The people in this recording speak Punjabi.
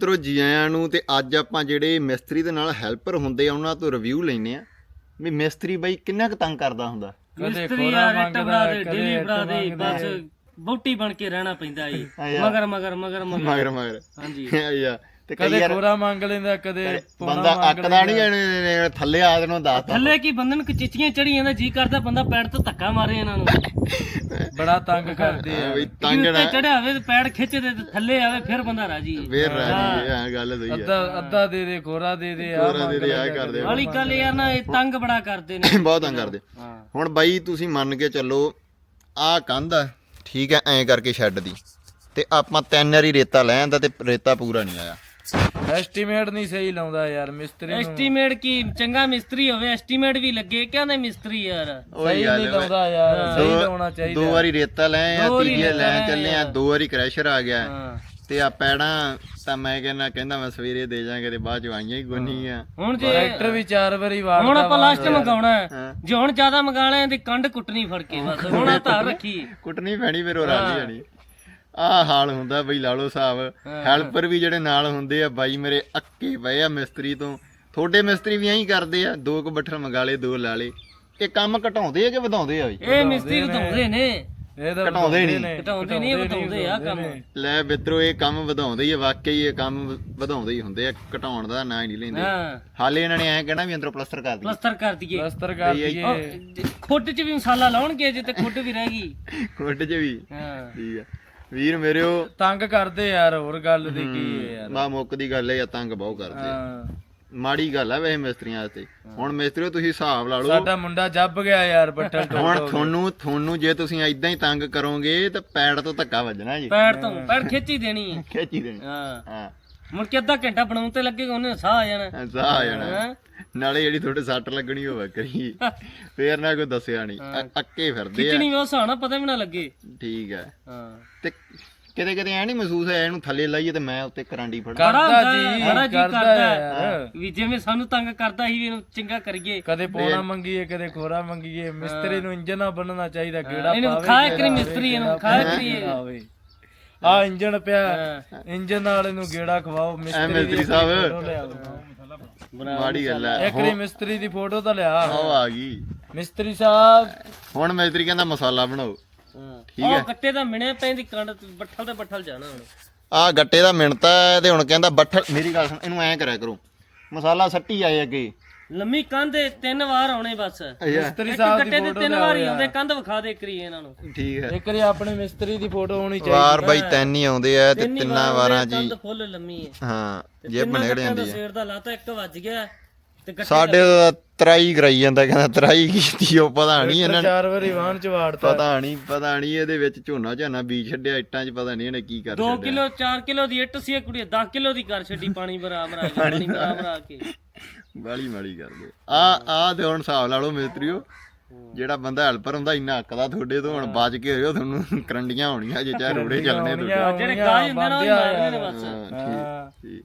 ਮਿੱਤਰੋ ਜੀ ਆਇਆਂ ਨੂੰ ਤੇ ਅੱਜ ਆਪਾਂ ਜਿਹੜੇ ਮਿਸਤਰੀ ਦੇ ਨਾਲ ਹੈਲਪਰ ਹੁੰਦੇ ਆ ਉਹਨਾਂ ਤੋਂ ਰਿਵਿਊ ਲੈਨੇ ਆ ਵੀ ਮਿਸਤਰੀ ਬਾਈ ਕਿੰਨਾ ਕੁ ਤੰਗ ਕਰਦਾ ਹੁੰਦਾ? ਮਿਸਤਰੀ ਇੱਟ ਮੰਗਦਾ, ਬਣਾ ਦੇ ਡੇਲੀ ਬਣਾ ਦੇ ਬਸ ਬੋਟੀ ਬਣ ਕੇ ਰਹਿਣਾ ਪੈਂਦਾ ਏ ਆ। ਮਗਰ ਮਗਰ ਮਗਰ ਮਗਰ। ਮਗਰ ਮਗਰ। ਹਾਂਜੀ। ਯਾ ਤੇ ਕਈ ਕਦੇ ਯਾਰ ਖੋਰਾ ਮੰਗ ਲੈਂਦਾ ਕਦੇ ਪੌਣਾ ਬੰਦਾ ਮੰਗ ਅੱਕਦਾ ਨਹੀਂ ਇਹਨੇ ਥੱਲੇ ਆ ਨੂੰ ਦੱਸਦਾ। ਥੱਲੇ ਕੀ ਬੰਦਨ ਕਿ ਚਿੱਚੀਆਂ ਚੜੀ ਜਾਂਦਾ ਜੀ ਕਰਦਾ ਬੰਦਾ ਪੈੜ ਤੋਂ ਧੱਕਾ ਮਾਰੇ ਇਹਨਾਂ ਨੂੰ। ਬੜਾ ਤੰਗ ਕਰਦੇ ਆ। ਵੀ ਤੰਗ ਨਾ ਚੜਿਆ ਹੋਵੇ ਤੇ ਪੈੜ ਖਿੱਚ ਦੇ ਤੇ ਥੱਲੇ ਆਵੇ ਫਿਰ ਬੰਦਾ ਰਾਜੀ ਏ। ਵੇਰ ਰਾਜੀ ਇਹ ਗੱਲ ਸਹੀ ਹੈ। ਅੱਧਾ ਅੱਧਾ ਦੇ ਦੇ ਖੋਰਾ ਦੇ ਦੇ ਆ ਹੋਰਾਂ ਦੇ ਦੇ ਆ ਕਰਦੇ ਵਾਲੀ ਗੱਲ ਯਾਰ ਨਾ ਇਹ ਤੰਗ ਬੜਾ ਕਰਦੇ ਨੇ। ਬਹੁਤ ਤੰਗ ਕਰਦੇ। ਹਾਂ। ਹੁਣ ਬਾਈ ਤੁਸੀਂ ਮੰਨ ਕੇ ਚੱਲੋ ਆਹ ਕੰਧ ਆ ਠੀਕ ਹੈ ਐਂ ਕਰਕੇ ਸ਼ੈੱਡ ਦੀ। ਤੇ ਆਪਾਂ ਤਿੰਨ ਵਾਰੀ ਰੇਤਾ ਲੈ ਆਂਦਾ ਤੇ ਰੇਤਾ ਪੂਰਾ ਨਹੀਂ ਆਇਆ। ਐਸਟੀਮੇਟ ਨਹੀਂ ਸਹੀ ਲਾਉਂਦਾ ਯਾਰ ਮਿਸਤਰੀ ਨੂੰ। ਐਸਟੀਮੇਟ ਕੀ? ਚੰਗਾ ਮਿਸਤਰੀ ਹੋਵੇ ਐਸਟੀਮੇਟ ਵੀ ਲੱਗੇ ਕਹਿੰਦੇ ਮਿਸਤਰੀ ਯਾਰ। ਸਹੀ ਨਹੀਂ ਲਾਉਂਦਾ ਯਾਰ ਸਹੀ ਲਾਉਣਾ ਚਾਹੀਦਾ। ਦੋ ਵਾਰੀ ਰੇਤਾ ਲੈ ਆ ਤੀਜੀ ਲੈ ਚੱਲੇ ਆ ਦੋ ਵਾਰੀ ਕ੍ਰੈਸ਼ਰ ਆ ਗਿਆ। ਤੇ ਆ ਪੈੜਾਂ ਤਾਂ ਮੈਂ ਕਹਿੰਦਾ ਕਹਿੰਦਾ ਮੈਂ ਸਵੇਰੇ ਦੇ ਜਾਾਂਗੇ ਤੇ ਬਾਅਦ ਚ ਆਈਆਂ ਹੀ ਗੋਨੀ ਆ। ਹੁਣ ਜੇ ਟਰੈਕਟਰ ਵੀ ਚਾਰ ਵਾਰੀ ਵਾਰ ਹੁਣ ਆਪਾਂ ਲਾਸਟ ਮੰਗਾਉਣਾ। ਜੇ ਹੁਣ ਜ਼ਿਆਦਾ ਮੰਗਾ ਲਿਆ ਤੇ ਕੰਡ ਕੁੱਟਣੀ ਫੜ ਕੇ ਬਸ। ਹੁਣ ਆ ਧਾਰ ਰੱਖੀ। ਕੁੱਟਣੀ ਪੈਣੀ ਫਿਰ ਉਹ ਰਾਜੀ ਜਾਣੀ। ਆਹ ਹਾਲ ਹੁੰਦਾ ਬਈ ਲਾ ਲਓ ਹਿਸਾਬ। ਹੈਲਪਰ ਵੀ ਜਿਹੜੇ ਨਾਲ ਹੁੰਦੇ ਆ ਬਾਈ ਮੇਰੇ ਅੱਕੇ ਪਏ ਆ ਮਿਸਤਰੀ ਤੋਂ। ਤੁਹਾਡੇ ਮਿਸਤਰੀ ਵੀ ਐਂ ਕਰਦੇ ਆ ਦੋ ਕੁ ਬੱਠਲ ਮੰਗਾ ਲਏ ਦੋ ਲਾ ਲਏ। ਇਹ ਕੰਮ ਘਟਾਉਂਦੇ ਆ ਕਿ ਵਧਾਉਂਦੇ ਆ ਬਈ? ਇਹ ਮਿਸਤਰੀ ਵਧਾਉਂਦੇ ਨੇ। ਇਹ ਤਾਂ ਘਟਾਉਂਦੇ ਨਹੀਂ। ਘਟਾਉਂਦੇ ਨਹੀਂ ਵਧਾਉਂਦੇ ਆ ਕੰਮ। ਲੈ ਮਿੱਤਰੋ ਇਹ ਕੰਮ ਵਧਾਉਂਦੇ ਹੀ ਆ ਵਾਕਈ ਇਹ ਕੰਮ ਵਧਾਉਂਦੇ ਹੀ ਹੁੰਦੇ ਆ ਘਟਾਉਣ ਦਾ ਨਾਂ ਹੀ ਨਹੀਂ ਲੈਂਦੇ। ਹਾਲੇ ਇਹਨਾਂ ਨੇ ਐਂ ਕਹਿਣਾ ਵੀ ਅੰਦਰੋਂ ਪਲਸਟਰ ਕਰ ਦਈਏ। ਪਲਸਤਰ ਕਰ ਦਈਏ। ਪਲਸਤਰ ਕਰ ਦਈਏ। ਖੁੱਟ 'ਚ ਵੀ ਮਸਾਲਾ ਲਾਉਣਗੇ ਜੇ ਤੇ ਖੁੱਟ ਵੀ ਰਹਿ ਗਈ। ਕੁੱਟ ਚ ਵੀ। ਹਾਂ। ਠੀਕ ਆ। ਵੀਰ ਮੇਰਿਓ। ਤੰਗ ਕਰਦੇ ਯਾਰ ਹੋਰ ਗੱਲ ਦੀ ਕੀ ਹੈ। ਯਾਰ। ਮਾ ਮੁੱਕ ਦੀ ਗੱਲ ਹੈ ਆ ਤੰਗ ਬਹੁਤ ਕਰਦੇ ਆ। ਹਾਂ। ਮਾੜੀ ਗੱਲ ਆ ਵੈਸੇ ਮਿਸਤਰੀਆਂ ਵਾਸਤੇ। ਹੁਣ ਮਿਸਤਰੀਓ ਤੁਸੀਂ ਹਿਸਾਬ ਲਾ ਲਓ। ਸਾਡਾ ਮੁੰਡਾ ਜੱਬ ਗਿਆ ਯਾਰ ਬੱਠਲ ਤੋਂ ਹੁਣ ਤੁਹਾਨੂੰ ਤੁਹਾਨੂੰ ਜੇ ਤੁਸੀਂ ਐਦਾਂ ਹੀ ਤੰਗ ਕਰੋਗੇ ਤਾਂ ਪੈੜ ਤੋਂ ਧੱਕਾ ਵੱਜਣਾ ਜੀ। ਪੈਰ ਤੋਂ ਪੈਰ ਖਿੱਚ ਦੇਣੀ ਹੈ। ਖੇਚੀ ਦੇਣੀ। ਹਾਂ। ਹਾਂ। ਮੁੜ ਕੇ ਅੱਧਾ ਘੰਟਾ ਬਣਾਉਣ ਤੇ ਲੱਗੇਗਾ ਉਹਨੇ ਸਾਹ ਆ ਜਾਣਾ। ਐਸਾ ਆ ਜਾਣਾ। ਹਾਂ। ਨਾਲੇ ਜਿਹੜੀ ਤੁਹਾਡੇ ਸੱਟ ਲੱਗਣੀ ਹੋਵੇ ਕਰੀ ਫੇਰ ਨਾ ਕੋਈ ਦੱਸਿਆ ਨਹੀਂ ਅ- ਅੱਕੇ ਫਿਰਦੇ ਆ। ਖਿੱਚਣੀ ਉਸ ਹਾਣਾ ਪਤਾ ਵੀ ਨਾ ਲੱਗੇ। ਠੀਕ ਹੈ ਹਾਂ। ਤੇ ਕਿਤੇ ਕਿਤੇ ਐ ਨਹੀਂ ਮਹਿਸੂਸ ਹੈ ਇਹਨੂੰ ਥੱਲੇ ਲਾਈਏ ਤੇ ਮੈਂ ਉੱਤੇ ਕਰਾਂਡੀ ਫੜਾਂ। ਬੜਾ ਜੀ ਬੜਾ ਜੀ ਕਰਦਾ ਕਰਦਾ। ਯਾਰ। ਵੀ ਜਿਵੇਂ ਸਾਨੂੰ ਤੰਗ ਕਰਦਾ ਸੀ ਵੀ ਇਹਨੂੰ ਚੰਗਾ ਕਰੀਏ। ਕਦੇ ਪੌਣਾ ਮੰਗੀਏ ਕਦੇ ਖੋਰਾ ਮੰਗੀਏ। ਮਿਸਤਰੀ ਨੂੰ ਇੰਜਨ ਨਾ ਬਣਨਾ ਚਾਹੀਦਾ ਕਿਹੜਾ ਇਹਨੂੰ ਪਾਵੇ ਖਾਇਆ ਕਰੀ ਮਿਸਤਰੀ ਇਹਨੂੰ ਖਾਇਆ ਕਰੀ ਆਵੇ ਆ ਇੰਜਨ ਪਿਆ। ਇੰਜਨ ਨਾਲ ਇਹਨੂੰ ਗੇੜਾ ਖਵਾਓ ਮਿਸਤਰੀ ਮਿਸਤਰੀ ਸਾਹਿਬ। ਮਾੜੀ ਗੱਲ ਹੈ ਇੱਕ ਰੀ ਮਿਸਤਰੀ ਦੀ ਫੋਟੋ ਤਾਂ ਲਿਆ। ਉਹ ਆ ਗਈ। ਮਿਸਤਰੀ ਸਾਹਿਬ। ਹੁਣ ਮਿਸਤਰੀ ਕਹਿੰਦਾ ਮਸਾਲਾ ਬਣਾਓ। ਠੀਕ ਹੈ। ਗੱਟੇ ਦਾ ਮਿਣਿਆ ਪੈਂਦੀ ਕੰਡ ਬੱਠਲ ਤੇ ਬੱਠਲ ਜਾਣਾ ਹੁਣ। ਆ ਗੱਟੇ ਦਾ ਮਿਣਤਾ ਹੈ ਤੇ ਹੁਣ ਕਹਿੰਦਾ ਬੱਠਲ ਮੇਰੀ ਗੱਲ ਸੁਣ ਇਹਨੂੰ ਐਂ ਕਰਿਆ ਕਰੋ। ਮਸਾਲਾ ਸੱਟੀ ਆਏ ਅੱਗੇ। ਲੰਮੀ ਕੰਧ ਏ, ਤਿੰਨ ਵਾਰ ਆਉਣੇ ਬਸ। ਮਿਸਤਰੀ ਇੱਕ ਸਾਹਿਬ ਗੱਟੇ ਦੀ ਫੋਟੋ ਤਿੰਨ ਵਾਰ ਹੀ ਆਉਂਦੇ ਕੰਧ ਵਿਖਾ ਦੇ ਕਰੀ ਇਹਨਾਂ ਨੂੰ। ਠੀਕ ਹੈ। ਇੱਕ ਰੀ ਆਪਣੇ ਮਿਸਤਰੀ ਦੀ ਫੋਟੋ ਹੋਣੀ ਚਾਹੀਦੀ ਵਾਰ ਬਾਈ ਤਿੰਨ ਹੀ ਆਉਂਦੇ ਆ ਤੇ ਤਿੰਨ ਤਿੰਨਾਂ ਵਾਰ ਵਾਰਾਂ ਆਉਂਦੇ, ਜੀ ਕੰਧ ਫੁੱਲ ਲੰਮੀ ਹੈ। ਹਾਂ ਜੇ ਤਿੰਨਾਂ ਬਨੇੜ ਗੱਟਿਆਂ ਦਾ ਜਾਂਦੀ ਹੈ। ਸੇਰ ਦਾ ਲਾਤਾ ਇੱਕ ਵੱਜ ਗਿਆ ਤੇ ਗੱਟੇ ਸਾਡੇ ਤਾਂ ਤਰਾਈ ਕਰਾਈ ਜਾਂਦਾ ਕਹਿੰਦਾ ਤਰਾਈ ਕੀਤੀ ਉਹ ਪਤਾ ਨਹੀਂ ਇਹਨਾਂ ਨੇ। ਚਾਰ ਵਾਰੀ ਵਾਹਨ ਚ ਵਾੜਤਾ। ਪਤਾ ਨਹੀਂ ਪਤਾ ਨਹੀਂ ਇਹਦੇ ਵਿੱਚ ਝੋਨਾ ਝਾਨਾ ਬੀਜ ਛੱਡਿਆ ਇੱਟਾਂ 'ਚ ਪਤਾ ਨਹੀਂ ਇਹਨੇ ਕੀ ਕਰ 2 ਛੱਡਿਆ। ਕਿਲੋ 4 ਕਿਲੋ ਦੀ ਇੱਟ ਸੀ ਇਹ ਕੁੜੀ 10 ਕਿਲੋ ਦੀ ਕਰ ਛੱਡੀ ਪਾਣੀ ਬਰਾਬਰ ਆ ਕੇ ਪਾਣੀ ਬਰਾਬਰ ਆ ਕੇ। ਬਾਲੀ ਮਾੜੀ ਕਰਦੇ ਆ ਆ ਤੇ ਹੁਣ ਹਿਸਾਬ ਲਾ ਲਓ ਮਿਸਤਰੀਓ ਜਿਹੜਾ ਬੰਦਾ ਹੈਲਪਰ ਹੁੰਦਾ ਇੰਨਾ ਹੱਕਦਾ ਤੁਹਾਡੇ ਤੋਂ ਹੁਣ ਬਚ ਕੇ ਹੋਇਓ ਤੁਹਾਨੂੰ ਕਰੰਡੀਆਂ ਹੋਣੀਆਂ ਜੇ ਚਾਹੇ ਰੋੜੇ ਚੱਲਣੇ ਤੁਹਾਡੇ। ਜਿਹੜੇ ਗਾਜ ਹੁੰਦੇ ਨਾ ਉਹ ਮਾਰਦੇ ਨੇ ਬਸ। ਹਾਂ। ਠੀਕ ਠੀਕ।